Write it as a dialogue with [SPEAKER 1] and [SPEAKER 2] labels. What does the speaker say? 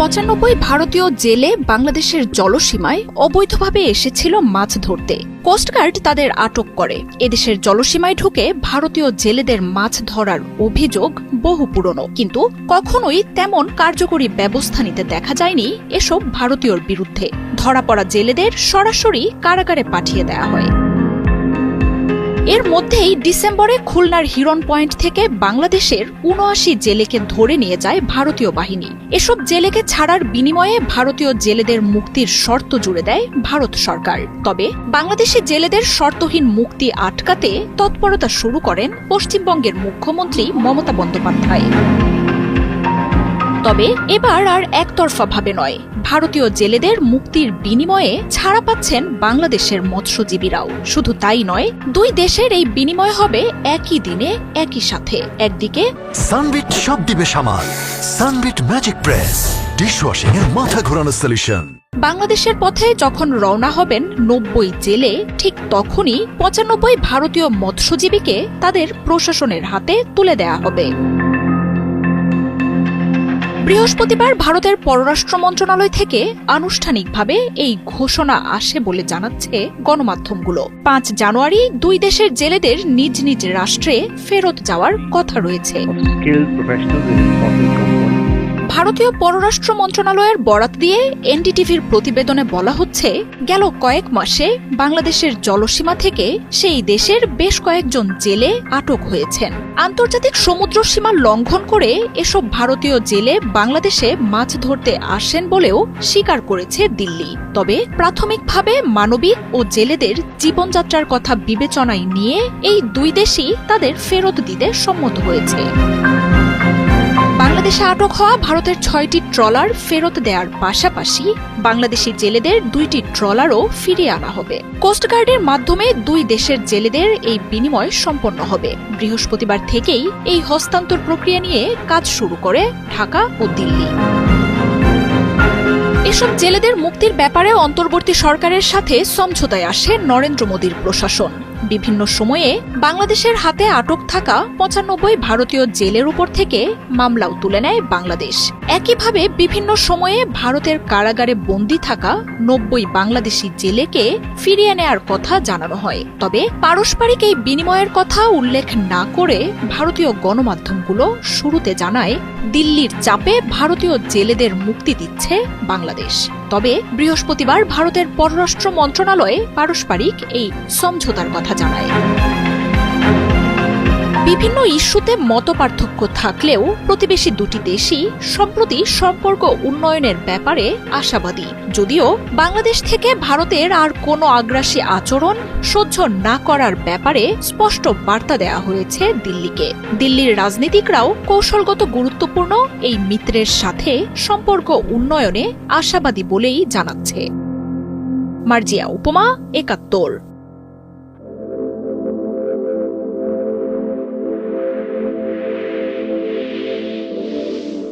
[SPEAKER 1] পঁচানব্বই ভারতীয় জেলে বাংলাদেশের জলসীমায় অবৈধভাবে এসেছিল মাছ ধরতে। কোস্টগার্ড তাদের আটক করে। এদেশের জলসীমায় ঢুকে ভারতীয় জেলেদের মাছ ধরার অভিযোগ বহু পুরনো। কিন্তু কখনোই তেমন কার্যকরী ব্যবস্থা নিতে দেখা যায়নি এসব ভারতীয়র বিরুদ্ধে। ধরা পড়া জেলেদের সরাসরি কারাগারে পাঠিয়ে দেওয়া হয়। এর মধ্যেই ডিসেম্বরে খুলনার হিরন পয়েন্ট থেকে বাংলাদেশের উনআশি জেলেকে ধরে নিয়ে যায় ভারতীয় বাহিনী। এসব জেলেকে ছাড়ার বিনিময়ে ভারতীয় জেলেদের মুক্তির শর্ত জুড়ে দেয় ভারত সরকার। তবে বাংলাদেশি জেলেদের শর্তহীন মুক্তি আটকাতে তৎপরতা শুরু করেন পশ্চিমবঙ্গের মুখ্যমন্ত্রী মমতা বন্দ্যোপাধ্যায়। তবে এবার আর একতরফাভাবে নয়। ভারতীয় জেলেদের মুক্তির বিনিময়ে ছাড়া পাচ্ছেন বাংলাদেশের মৎস্যজীবীরাও। শুধু তাই নয় দুই দেশের এই বিনিময় হবে একই দিনে একই সাথে। একদিকে
[SPEAKER 2] সানবিট সব দিবে সামাল। সানবিট ম্যাজিক প্রেস ডিশওয়াশিং এর মাথা ঘোরানো সলিউশন
[SPEAKER 1] বাংলাদেশের পথে যখন রওনা হবেন নব্বই জেলে ঠিক তখনই পঁচানব্বই ভারতীয় মৎস্যজীবীকে তাদের প্রশাসনের হাতে তুলে দেয়া হবে। বৃহস্পতিবার ভারতের পররাষ্ট্র মন্ত্রণালয় থেকে আনুষ্ঠানিকভাবে এই ঘোষণা আসে বলে জানাচ্ছে গণমাধ্যমগুলো। পাঁচ জানুয়ারি দুই দেশের জেলেদের নিজ নিজ রাষ্ট্রে ফেরত যাওয়ার কথা রয়েছে। ভারতীয় পররাষ্ট্র মন্ত্রণালয়ের বরাত দিয়ে এনডিটিভির প্রতিবেদনে বলা হচ্ছে, গেল কয়েক মাসে বাংলাদেশের জলসীমা থেকে সেই দেশের বেশ কয়েকজন জেলে আটক হয়েছেন। আন্তর্জাতিক সমুদ্র সীমা লঙ্ঘন করে এসব ভারতীয় জেলে বাংলাদেশে মাছ ধরতে আসেন বলেও স্বীকার করেছে দিল্লি। তবে প্রাথমিকভাবে মানবিক ও জেলেদের জীবনযাত্রার কথা বিবেচনায় নিয়ে এই দুই দেশই তাদের ফেরত দিতে সম্মত হয়েছে। বাংলাদেশে আটক হওয়া ভারতের ছয়টি ট্রলার ফেরত দেওয়ার পাশাপাশি বাংলাদেশি জেলেদের দুইটি ট্রলারও ফিরিয়ে আনা হবে। কোস্টগার্ডের মাধ্যমে দুই দেশের জেলেদের এই বিনিময় সম্পন্ন হবে। বৃহস্পতিবার থেকেই এই হস্তান্তর প্রক্রিয়া নিয়ে কাজ শুরু করে ঢাকা ও দিল্লি। এসব জেলেদের মুক্তির ব্যাপারে অন্তর্বর্তী সরকারের সাথে সমঝোতায় আসে নরেন্দ্র মোদীর প্রশাসন। বিভিন্ন সময়ে বাংলাদেশের হাতে আটক থাকা পঁচানব্বই ভারতীয় জেলের উপর থেকে মামলাও তুলে নেয় বাংলাদেশ। একইভাবে বিভিন্ন সময়ে ভারতের কারাগারে বন্দী থাকা নব্বই বাংলাদেশি জেলেকে ফিরিয়ে নেয়ার কথা জানানো হয়। তবে পারস্পরিক এই বিনিময়ের কথা উল্লেখ না করে ভারতীয় গণমাধ্যমগুলো শুরুতে জানায়, দিল্লির চাপে ভারতীয় জেলেদের মুক্তি দিচ্ছে বাংলাদেশ। তবে বৃহস্পতিবার ভারতের পররাষ্ট্র মন্ত্রণালয়ে পারস্পরিক এই সমঝোতার কথা জানায়। বিভিন্ন ইস্যুতে মতপার্থক্য থাকলেও প্রতিবেশী দুটি দেশই সম্প্রতি সম্পর্ক উন্নয়নের ব্যাপারে আশাবাদী। যদিও বাংলাদেশ থেকে ভারতের আর কোনো আগ্রাসী আচরণ সহ্য না করার ব্যাপারে স্পষ্ট বার্তা দেওয়া হয়েছে দিল্লিকে। দিল্লির রাজনীতিকরাও কৌশলগত গুরুত্বপূর্ণ এই মিত্রের সাথে সম্পর্ক উন্নয়নে আশাবাদী বলেই জানাচ্ছে। মার্জিয়া উপমা, একাত্তর।